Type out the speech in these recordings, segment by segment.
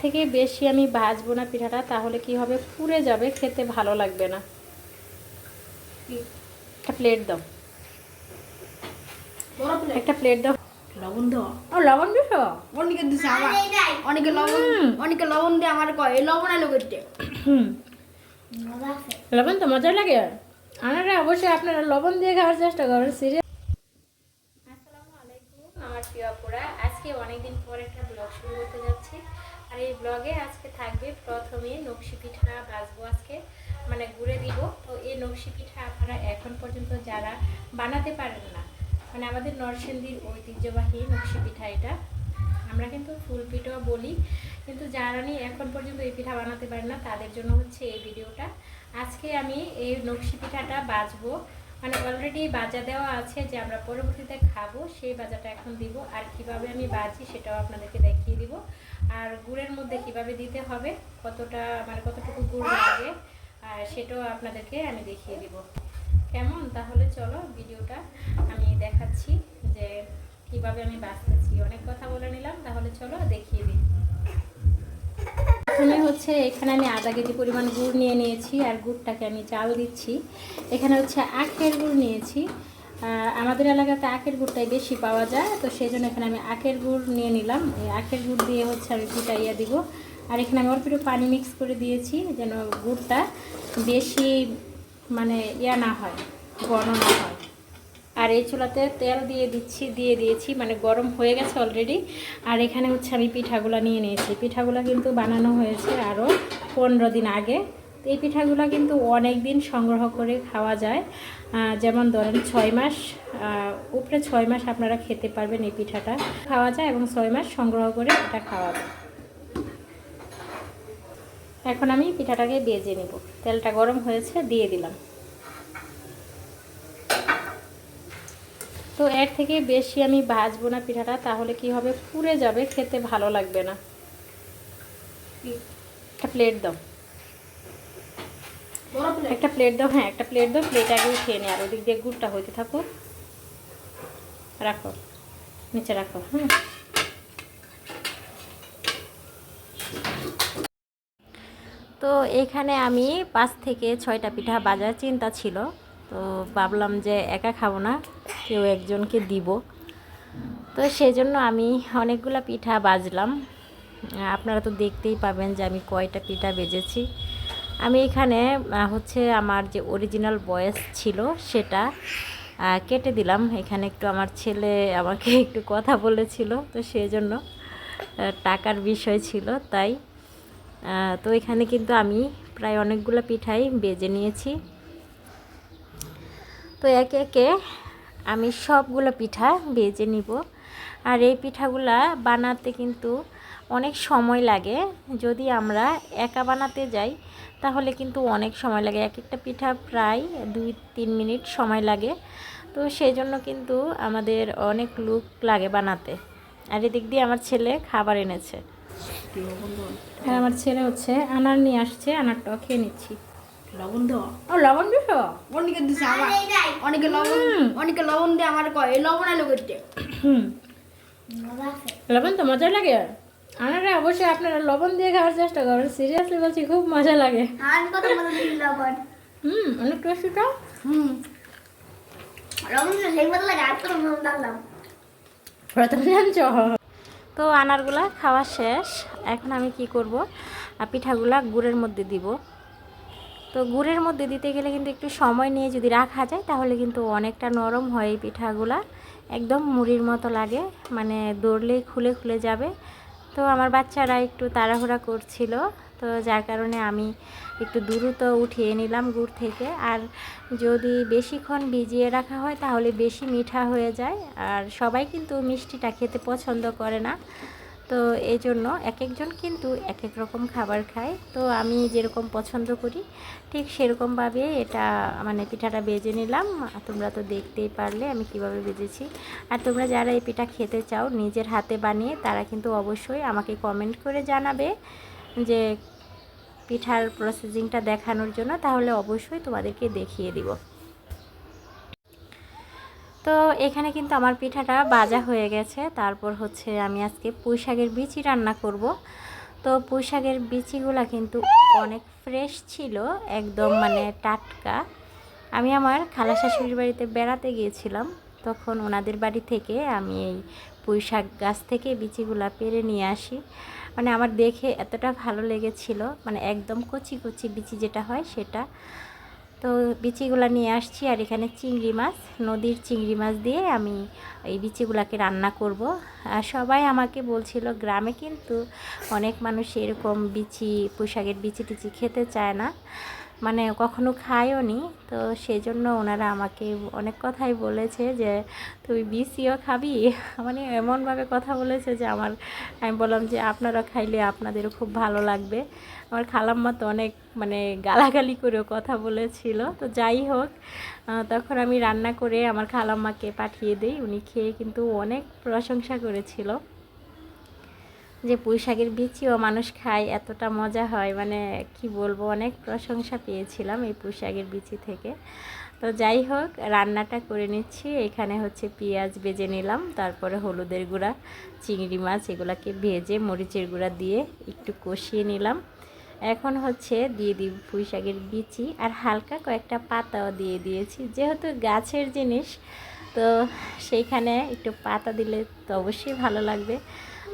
থেকে বেশি আমি ভাজবো না পিঠাটা তাহলে কি হবে? পুড়ে যাবে খেতে ভালো লাগবে না। একটা প্লেট দাও। বড় একটা প্লেট দাও। লবণ দেওয়া ও লবণ দিছ? অনেকে দিছে আমার অনেকে লবণ অনেকে লবণ দিয়ে আমার কয় লবণ আলো করতে। হুম। লবণ তো মজা লাগে। আপনারা অবশ্যই আপনারা লবণ দিয়ে খাওয়ার চেষ্টা করবেন সিরিয়াস আসসালামু আলাইকুম আমার প্রিয় আপুরা। আজকে অনেকদিন পর একটা ব্লগ শুরু করতে যাচ্ছি। আর এই ব্লগে আজকে থাকবে প্রথমে নকশি পিঠা ভাজবো আজকে মানে গুড়ে দিব। তো এই নকশি পিঠা আপনারা এখন পর্যন্ত যারা বানাতে পারেন না মানে আমাদের নরসিংদীর ঐতিহ্যবাহী নকশি পিঠা এটা, আমরা কিন্তু ফুল পিঠাও বলি। কিন্তু যারা নিয়ে এখন পর্যন্ত এই পিঠা বানাতে পারেন না, তাদের জন্য হচ্ছে এই ভিডিওটা। আজকে আমি এই নকশি পিঠাটা বাজবো মানে অলরেডি বাজা দেওয়া আছে যে আমরা পরবর্তীতে খাব, সেই বাজাটা এখন দিব। আর কীভাবে আমি বাজি সেটাও আপনাদেরকে দেখিয়ে দিব। আর গুড়ের মধ্যে কীভাবে দিতে হবে, কতটা মানে কতটুকু গুড় লাগে সেটাও আপনাদেরকে আমি দেখিয়ে দিব। কেমন? তাহলে চলো ভিডিওটা আমি দেখাচ্ছি যে কীভাবে আমি বাঁচতেছি অনেক কথা বলে নিলাম, তাহলে চলো দেখিয়ে দিই। প্রথমে হচ্ছে এখানে আমি আধা কেজি পরিমাণ গুড় নিয়ে নিয়েছি আর গুড়টাকে আমি চাল দিচ্ছি। এখানে হচ্ছে আখের গুড় নিয়েছি। আমাদের এলাকাতে আখের গুড়টাই বেশি পাওয়া যায়, তো সেই জন্য এখানে আমি আখের গুড় নিয়ে নিলাম। এই আখের গুড় দিয়ে হচ্ছে আমি পিঠাইয়া দিব। আর এখানে আমি অল্প একটু পানি মিক্স করে দিয়েছি যেন গুড়টা বেশি মানে ইয়া না হয়, ঘন না হয়। আর এই চুলাতে তেল দিয়ে দিচ্ছি, দিয়ে দিয়েছি মানে গরম হয়ে গেছে অলরেডি আর এখানে হচ্ছে আমি পিঠাগুলো নিয়ে নিয়েছি। পিঠাগুলো কিন্তু বানানো হয়েছে আরও পনেরো দিন আগে। এই পিঠাগুলো কিন্তু অনেক দিন সংগ্রহ করে খাওয়া যায়। যেমন ধরেন ছয় মাস উপরে ছয় মাস আপনারা খেতে পারবেন এই পিঠাটা। খাওয়া যায় এবং ছয় মাস সংগ্রহ করে এটা খাওয়া যায়। এখন আমি পিঠাটাকে বেজে নেব। তেলটা গরম হয়েছে, দিয়ে দিলাম। তো এর থেকে বেশি আমি ভাজবো না পিঠাটা, তাহলে কি হবে? পুড়ে যাবে, খেতে ভালো লাগবে না। একটা প্লেট দাও। একটা প্লেট দাও হ্যাঁ একটা প্লেট দাও প্লেট আগে খেয়ে নে আর ওদিক দিয়ে গুড়টা হইতে থাকো। রাখো, নিচে রাখো হ্যাঁ তো এখানে আমি পাঁচ থেকে ছয়টা পিঠা বাজার চিন্তা ছিল। তো ভাবলাম যে একা খাব না, কেউ একজনকে দিব। তো সেই জন্য আমি অনেকগুলা পিঠা বাজলাম। আপনারা তো দেখতেই পাবেন যে আমি কয়টা পিঠা বেজেছি। আমি এখানে হচ্ছে আমার যে অরিজিনাল বয়েস ছিল সেটা কেটে দিলাম। এখানে একটু আমার ছেলে আমাকে একটু কথা বলেছিল, তো সেই জন্য টাকার বিষয় ছিল তাই। তো এখানে কিন্তু আমি প্রায় অনেকগুলো পিঠাই বেজে নিয়েছি। তো একে একে আমি সবগুলো পিঠা বেজে নিব। আর এই পিঠাগুলা বানাতে কিন্তু অনেক সময় লাগে। যদি আমরা একা বানাতে যাই তাহলে কিন্তু অনেক সময় লাগে। এক একটা পিঠা প্রায় দুই তিন মিনিট সময় লাগে। তো সেই জন্য কিন্তু আমাদের অনেক লুক লাগে বানাতে। আর এদিক দিয়ে আমার ছেলে খাবার এনেছে। দেওয়া হ্যাঁ আমার ছেলে হচ্ছে আনার নিয়ে আসছে আনারটাও খেয়ে নিচ্ছি। লবণ দেওয়া। ও লবণ দিছ? অনেকে দিছে আমার অনেকে লবণ অনেকে লবণ দিয়ে আমার কয় এই লবণ আলো করতে। হুম। লবণ তো মজা লাগে। আনারা অবশ্যই আপনারা লবণ দিয়ে খাওয়ার চেষ্টা করেন। সিরিয়াসলি বলছি খুব মজা লাগে। আর কত মজা লবণ। হুম অনেক টেস্টিটা হুম। লবণ সেই মতো লাগে আর কত লবণ দিলাম প্রথমে জানছো? তো আনারগুলা খাওয়া শেষ। এখন আমি কি করব? আর পিঠাগুলা গুড়ের মধ্যে দিব। তো গুড়ের মধ্যে দিতে গেলে কিন্তু একটু সময় নিয়ে যদি রাখা যায়, তাহলে কিন্তু অনেকটা নরম হয় এই পিঠাগুলা। একদম মুড়ির মতো লাগে মানে দৌড়লেই খুলে খুলে যাবে। তো আমার বাচ্চারা একটু তাড়াহুড়া করছিল, তো যার কারণে আমি একটু দ্রুত উঠিয়ে নিলাম গুড় থেকে। আর যদি বেশিক্ষণ ভিজিয়ে রাখা হয়, তাহলে বেশি মিঠা হয়ে যায়। আর সবাই কিন্তু মিষ্টিটা খেতে পছন্দ করে না। তো এই জন্য এক একজন কিন্তু এক এক রকম খাবার খায়। তো আমি যেরকম পছন্দ করি, ঠিক সেরকমভাবে এটা মানে পিঠাটা বেজে নিলাম। তোমরা তো দেখতেই পারলে আমি কীভাবে বেজেছি। আর তোমরা যারা এই পিঠা খেতে চাও, নিজের হাতে বানিয়ে তারা কিন্তু অবশ্যই আমাকে কমেন্ট করে জানাবে যে পিঠার প্রসেসিংটা দেখানোর জন্য। তাহলে অবশ্যই তোমাদেরকে দেখিয়ে দিব। তো এখানে কিন্তু আমার পিঠাটা বাজা হয়ে গেছে। তারপর হচ্ছে আমি আজকে পুঁই শাকের বিচি রান্না করব। তো পুঁই শাকের বিচিগুলা কিন্তু অনেক ফ্রেশ ছিল, একদম মানে টাটকা। আমি আমার খালা শাশুড়ির বাড়িতে বেড়াতে গিয়েছিলাম। তখন ওনাদের বাড়ি থেকে আমি এই পুঁই শাক গাছ থেকে বিচিগুলা পেরে নিয়ে আসি। মানে আমার দেখে এতটা ভালো লেগেছিল মানে একদম কচি কচি বিচি যেটা হয় সেটা। তো বিচিগুলো নিয়ে আসছি আর এখানে চিংড়ি মাছ, নদীর চিংড়ি মাছ দিয়ে আমি এই বিচিগুলাকে রান্না করব। আর সবাই আমাকে বলছিল গ্রামে কিন্তু অনেক মানুষ এরকম বিচি পোশাকের বিচি টিচি খেতে চায় না। মানে কখনো খায়ও নি। তো সেই জন্য ওনারা আমাকে অনেক কথাই বলেছে যে তুই বিসিও খাবি? মানে এমনভাবে কথা বলেছে যে আমার, আমি বললাম যে, আপনারা খাইলে আপনাদেরও খুব ভালো লাগবে। আমার খালাম্মা তো অনেক মানে গালাগালি করেও কথা বলেছিল। তো যাই হোক তখন আমি রান্না করে আমার খালাম্মাকে পাঠিয়ে দিই। উনি খেয়ে কিন্তু অনেক প্রশংসা করেছিল। যে পুঁই শাকের বিচিও মানুষ খায়, এতটা মজা হয়। মানে কি বলব, অনেক প্রশংসা পেয়েছিলাম এই পুঁই শাকের বিচি থেকে। তো যাই হোক, রান্নাটা করে নিচ্ছি। এখানে হচ্ছে পেঁয়াজ বেজে নিলাম, তারপরে হলুদের গুঁড়া, চিংড়ি মাছ, এগুলাকে ভেজে মরিচের গুঁড়া দিয়ে একটু কষিয়ে নিলাম। এখন হচ্ছে দিয়ে দিই পুঁই শাকের বিচি, আর হালকা কয়েকটা পাতাও দিয়ে দিয়েছি। যেহেতু গাছের জিনিস, তো সেইখানে একটু পাতা দিলে তো অবশ্যই ভালো লাগবে।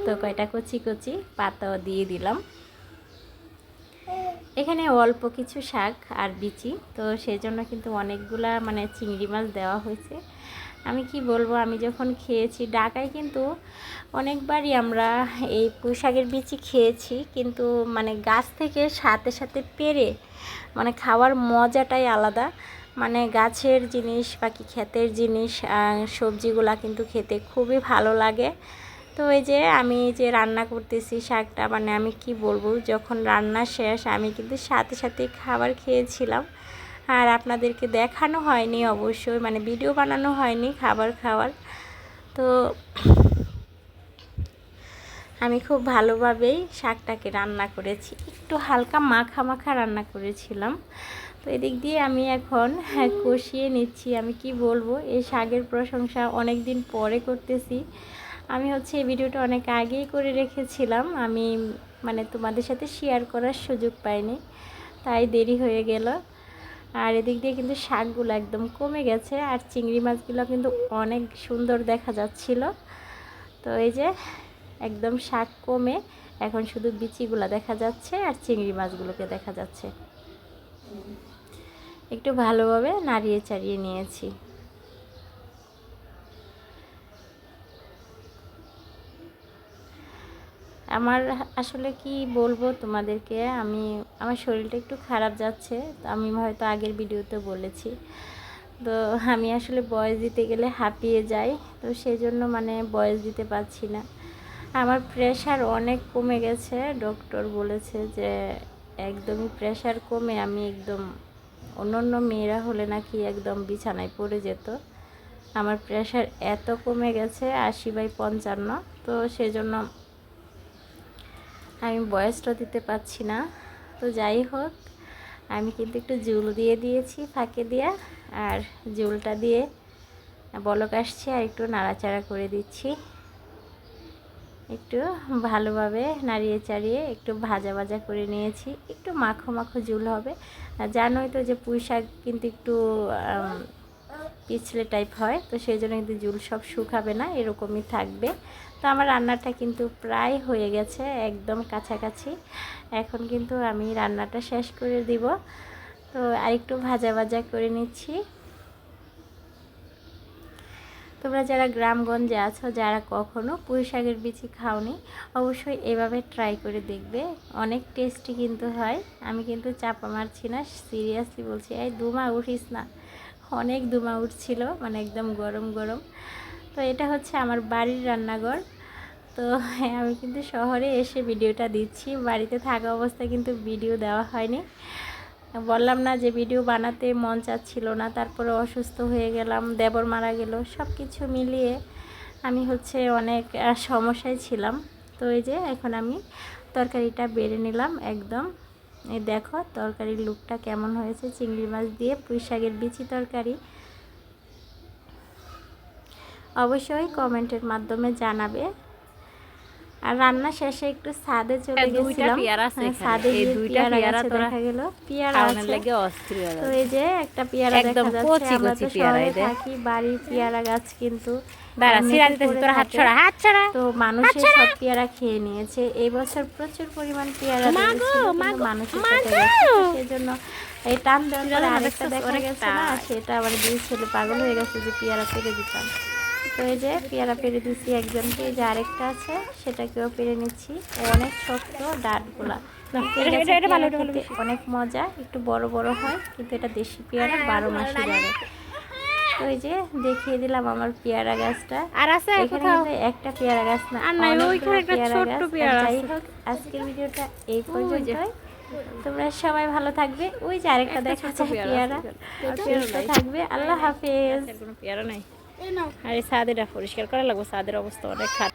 তো কয়টা কচি কচি পাতাও দিয়ে দিলাম। এখানে অল্প কিছু শাক আর বিচি, তো সেই জন্য কিন্তু অনেকগুলা মানে চিংড়ি মাছ দেওয়া হয়েছে। আমি কি বলব, আমি যখন খেয়েছি, ঢাকায় কিন্তু অনেকবারই আমরা এই পুঁই শাকের বিচি খেয়েছি, কিন্তু মানে গাছ থেকে সাথে সাথে পেরে মানে খাওয়ার মজাটাই আলাদা। মানে গাছের জিনিস বাকি ক্ষেতের জিনিস সবজিগুলা কিন্তু খেতে খুবই ভালো লাগে। তো এই যে আমি যে রান্না করতেছি শাকটা মানে আমি কি বলব, যখন রান্না শেষ আমি কিন্তু সাথে সাথে খাবার খেয়েছিলাম। আর আপনাদেরকে দেখানো হয়নি অবশ্যই মানে ভিডিও বানানো হয়নি খাবার খাওয়ার। তো আমি খুব ভালোভাবেই শাকটাকে রান্না করেছি। একটু হালকা মাখা মাখা রান্না করেছিলাম। তো এদিক দিয়ে আমি এখন কষিয়ে নিচ্ছি। আমি কি বলব, এই শাকের প্রশংসা অনেক দিন পরে করতেছি। আমি হচ্ছে এই ভিডিওটা অনেক আগেই করে রেখেছিলাম। আমি মানে তোমাদের সাথে শেয়ার করার সুযোগ পাইনি, তাই দেরি হয়ে গেল। আর এদিক দিয়ে কিন্তু শাকগুলো একদম কমে গেছে আর চিংড়ি মাছগুলো কিন্তু অনেক সুন্দর দেখা যাচ্ছিল। তো এই যে একদম শাক কমে, এখন শুধু বিচিগুলো দেখা যাচ্ছে আর চিংড়ি মাছগুলোকে দেখা যাচ্ছে। একটু ভালোভাবে নাড়িয়ে চাড়িয়ে নিয়েছি। আমার আসলে কি বলব তোমাদেরকে, আমি, আমার শরীরটা একটু খারাপ যাচ্ছে, তো আমি হয়তো আগের ভিডিওতে বলেছি। তো আমি আসলে বয়স দিতে গেলে হাঁপিয়ে যাই, তো সেই জন্য মানে বয়স দিতে পারছি না। আমার প্রেশার অনেক কমে গেছে ডক্টর বলেছে যে একদমই প্রেশার কমে, আমি একদম অন্য অন্য মেয়েরা হলে নাকি একদম বিছানায় পড়ে যেত। আমার প্রেশার এত কমে গেছে, আশি বাই পঞ্চান্ন, তো সেজন্য আমি বয়সটা দিতে পারছি না। তো যাই হোক, আমি কিন্তু একটু জুল দিয়ে দিয়েছি ফাঁকে দিয়া, আর জুলটা দিয়ে বলক আসছে আর একটু নাড়াচাড়া করে দিচ্ছি। একটু ভালোভাবে নাড়িয়ে চাড়িয়ে একটু ভাজা ভাজা করে নিয়েছি। একটু মাখো মাখো জুল হবে। জানোই তো যে পুঁই শাক কিন্তু একটু পিছলে টাইপ হয়, তো সেই জন্য কিন্তু জুল সব শুকাবে না, এরকমই থাকবে। তো আমার রান্নাটা কিন্তু প্রায় হয়ে গেছে, একদম কাছাকাছি। এখন কিন্তু আমি রান্নাটা শেষ করে দিব। তো আরেকটু ভাজা ভাজা করে নিচ্ছি। তোমরা যারা গ্রামগঞ্জে আছো, যারা কখনো পুঁই শাকের বিচি খাওনি, অবশ্যই এভাবে ট্রাই করে দেখবে। অনেক টেস্টি কিন্তু হয়। আমি কিন্তু চাপা মারছি না সিরিয়াসলি বলছি, এই দুমা উঠিস না। অনেক দুমা উঠছিল মানে একদম গরম গরম। তো এটা হচ্ছে আমার বাড়ির রান্নাঘর। তো হ্যাঁ, আমি কিন্তু শহরে এসে ভিডিওটা দিচ্ছি। বাড়িতে থাকা অবস্থায় কিন্তু ভিডিও দেওয়া হয়নি। বললাম না যে ভিডিও বানাতে মন চাচ্ছিল না তারপরে অসুস্থ হয়ে গেলাম দেবর মারা গেল। সব কিছু মিলিয়ে আমি হচ্ছে অনেক সমস্যায় ছিলাম। তো এই যে এখন আমি তরকারিটা বেড়ে নিলাম একদম। এই দেখো তরকারির লুকটা কেমন হয়েছে? চিংড়ি মাছ দিয়ে পুঁই শাকের বিচি তরকারি। অবশ্যই কমেন্টের মাধ্যমে জানাবে। আর রান্না শেষে একটু ছাদে চলে হ্যাঁ, দুইটা গেছিলাম। হ্যাঁ। ছাদে এই দুইটা পেয়ারা পেয়ারা দেখা গেল। পেয়ারা আছে। লাগে অস্থির তো এই যে একটা পেয়ারা একদম কচি কচি তো থাকি বাড়ির পেয়ারা গাছ কিন্তু। দাঁড়া সিরা দিতেছি তোর হাত ছড়া হাত ছড়া তো মানুষের সব পেয়ারা খেয়ে নিয়েছে। এই বছর প্রচুর পরিমাণ পেয়ারা মানুষের সাথে গেছে। জন্য এই টান দেওয়ার পরে আরেকটা দেখা গেছে না? সেটা আবার দুই ছেলে পাগল হয়ে গেছে যে পেয়ারা পেরে দিতাম। তো এই যে পেয়ারা পেরে দিচ্ছি একজনকে। এই যে আরেকটা আছে সেটাকেও পেরে নিচ্ছি। অনেক শক্ত ডাটগুলা। অনেক মজা একটু বড় বড় হয় কিন্তু এটা দেশি পেয়ারা বারো মাসে যাবে। তো এই যে দেখিয়ে দিলাম আমার পেয়ারা গাছটা। আর আছে এখানে একটা পেয়ারা গাছ না আর নাই, ওইখানে একটা পেয়ারা ছোট্ট গাছ। পেয়ারা আছে। আজকের ভিডিওটা এই পর্যন্তই। তোমরা সবাই ভালো থাকবে। ওই যে আরেকটা দেখা যায় পেয়ারা থাকবে। আল্লাহ হাফেজ। কোনো পেয়ারা নাই। আর এই ছাদেটা পরিষ্কার করা লাগবে ছাদের অবস্থা অনেক খারাপ।